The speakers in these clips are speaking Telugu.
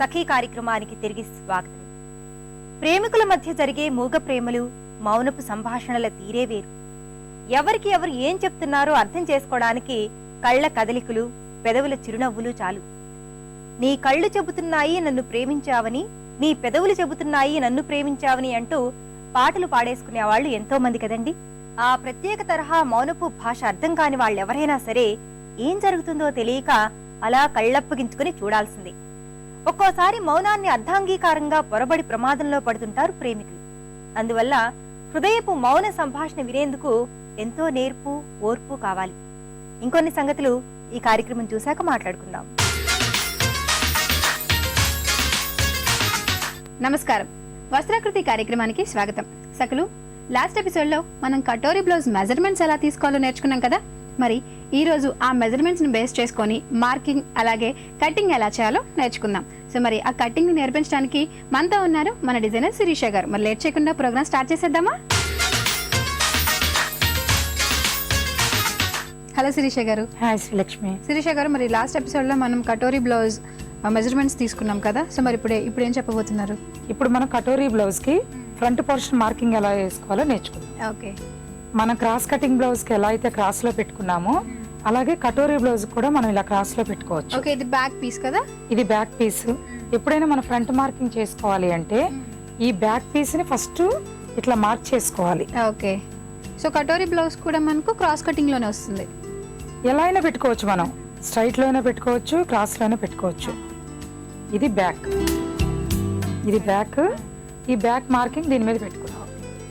సఖీ కార్యక్రమానికి తిరిగి స్వాగతం. ప్రేమికుల మధ్య జరిగే మూగ ప్రేమలు మౌనపు సంభాషణల తీరే వేరు. ఎవరికి ఎవరు ఏం చెప్తున్నారో అర్థం చేసుకోవడానికి కళ్ళ కదలికలు పెదవుల చిరునవ్వులు చాలు. నీ కళ్ళు చెబుతున్నాయి నన్ను ప్రేమించావని నీ పెదవులు చెబుతున్నాయి నన్ను ప్రేమించావని అంటూ పాటలు పాడేసుకునే వాళ్ళు ఎంతో మంది కదండి. ఆ ప్రత్యేక తరహా మౌనపు భాష అర్థం కాని వాళ్ళెవరైనా సరే ఏం జరుగుతుందో తెలియక అలా కళ్ళప్పగించుకుని చూడాల్సిందే. ఒక్కోసారి మౌనాన్ని అర్ధాంగీకారంగా పొరబడి ప్రమాదంలో పడుతుంటారు ప్రేమికులు. అందువల్ల హృదయపు మౌన సంభాషణ వినేందుకు ఎంతో నేర్పు ఓర్పు కావాలి. ఇంకొన్ని సంగతులు ఈ కార్యక్రమం చూశాక మాట్లాడుకుందాం. నమస్కారం. వస్త్రాకృతి కార్యక్రమానికి స్వాగతం. సకలు లాస్ట్ ఎపిసోడ్లో మనం కటోరీ బ్లౌజ్ మెజర్మెంట్స్ ఎలా తీసుకోవాలో నేర్చుకున్నాం కదా? మరి ఈ రోజు ఆ మెజర్మెంట్స్ని బేస్ చేసుకొని మార్కింగ్ అలాగే కటింగ్ ఎలా చేయాలో నేర్చుకుందాం. సో మరి ఆ కటింగ్ని నేర్పించడానికి మనతో ఉన్నారు మన డిజైనర్ శిరీష గారు. మరి లేట్ చేయకుండా ప్రోగ్రామ్ స్టార్ట్ చేసేద్దామా? హలో శిరీష గారు. హాయ్ శ్రీలక్ష్మి శిరీష గారు మరి లాస్ట్ ఎపిసోడ్లో మనం కటోరీ బ్లౌజ్ మెజర్మెంట్స్ తీసుకున్నాం కదా? సో మరి ఇప్పుడే ఇప్పుడు ఏం చెప్పబోతున్నారు? ఇప్పుడు మనం కటోరీ బ్లౌజ్కి ఫ్రంట్ పోర్షన్ మార్కింగ్ ఎలా వేసుకోవాలో నేర్చుకుందాం. ఓకే మనం క్రాస్ కటింగ్ బ్లౌజ్కి ఎలా అయితే క్రాస్లో పెట్టుకున్నామో అలాగే కటోరీ బ్లౌజ్ కూడా మనం ఇలా క్రాస్లో పెట్టుకోవచ్చు. ఓకే ఇది బ్యాక్ పీస్ కదా? ఇది బ్యాక్ పీస్ ఎప్పుడైనా మనం ఫ్రంట్ మార్కింగ్ చేసుకోవాలి అంటే ఈ బ్యాక్ పీస్ని ఫస్ట్ ఇట్లా మార్క్ చేసుకోవాలి. ఓకే. సో కటోరీ బ్లౌజ్ కూడా మనకు క్రాస్ కటింగ్లోనే వస్తుంది. ఎలా అయినా పెట్టుకోవచ్చు మనం. స్ట్రైట్లోనే పెట్టుకోవచ్చు క్రాస్లోనే పెట్టుకోవచ్చు. ఇది బ్యాక్ ఇది బ్యాక్ ఈ బ్యాక్ మార్కింగ్ దీని మీద పెట్టుకున్నాం.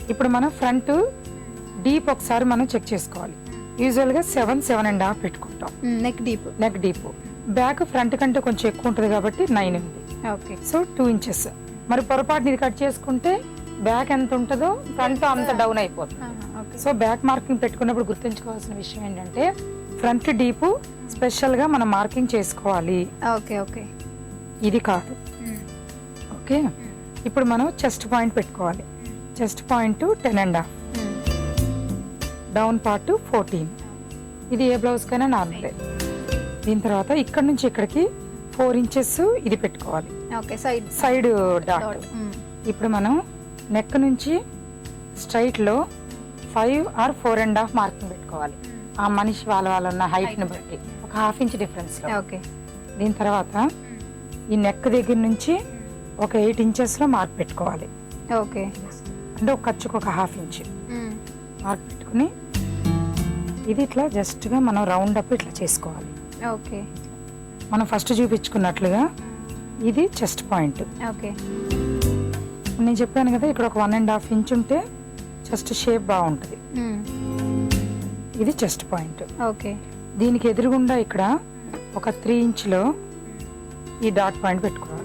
ఇప్పుడు మనం ఫ్రంట్ డీప్ ఒకసారి మనం చెక్ చేసుకోవాలి. యూజువల్గా సెవెన్ సెవెన్ అండ్ హాఫ్ పెట్టుకుంటాం. Neck deep. Neck deep. Back front కంటే కొంచెం ఎక్కువ ఉంటుంది కాబట్టి నైన్ ఉంది. ఓకే. So two inches. మరి పొరపాటుని ఇది కట్ చేసుకుంటే బ్యాక్ ఎంత ఉంటుందో ఫ్రంట్ అంత డౌన్ అయిపోతుంది. సో బ్యాక్ మార్కింగ్ పెట్టుకున్నప్పుడు గుర్తుంచుకోవాల్సిన విషయం ఏంటంటే ఫ్రంట్ డీప్ స్పెషల్గా మనం మార్కింగ్ చేసుకోవాలి. Okay okay. ఇది కాదు. ఓకే? ఇప్పుడు మనం చెస్ట్ పాయింట్ పెట్టుకోవాలి. Chest point ten and half. Down part fourteen. ఇది ఏ బ్లౌజ్ కైనా నార్మలే. దీని తర్వాత ఇక్కడ నుంచి ఇక్కడికి ఫోర్ ఇంచెస్ ఇది పెట్టుకోవాలి. Okay side side dot. ఇప్పుడు మనం నెక్ నుంచి స్ట్రైట్లో five or four and half marking పెట్టుకోవాలి. ఆ మనిషి వాళ్ళ వాళ్ళ ఉన్న హైట్ని బట్టి. ఒక హాఫ్ ఇంచ్ డిఫరెన్స్ ఓకే. దీని తర్వాత ఈ నెక్ దగ్గర నుంచి ఒక ఎయిట్ ఇంచెస్లో మార్క్ పెట్టుకోవాలి. ఓకే. అంటే ఒక ఖర్చుకు ఒక హాఫ్ ఇంచ్ మార్క్ పెట్టుకుని ఇది ఇట్లా జస్ట్గా మనం రౌండ్ అప్ ఇట్లా చేసుకోవాలి. ఓకే. మనం ఫస్ట్ చూపించుకున్నట్లుగా ఇది చెస్ట్ పాయింట్. ఓకే. నేను చెప్పాను కదా ఇక్కడ ఒక వన్ అండ్ హాఫ్ ఇంచ్ ఉంటే చెస్ట్ షేప్ బాగుంటుంది. ఇది చెస్ట్ పాయింట్. ఓకే. దీనికి ఎదురుగుండా ఇక్కడ ఒక త్రీ ఇంచ్లో ఈ డాట్ పాయింట్ పెట్టుకోవాలి.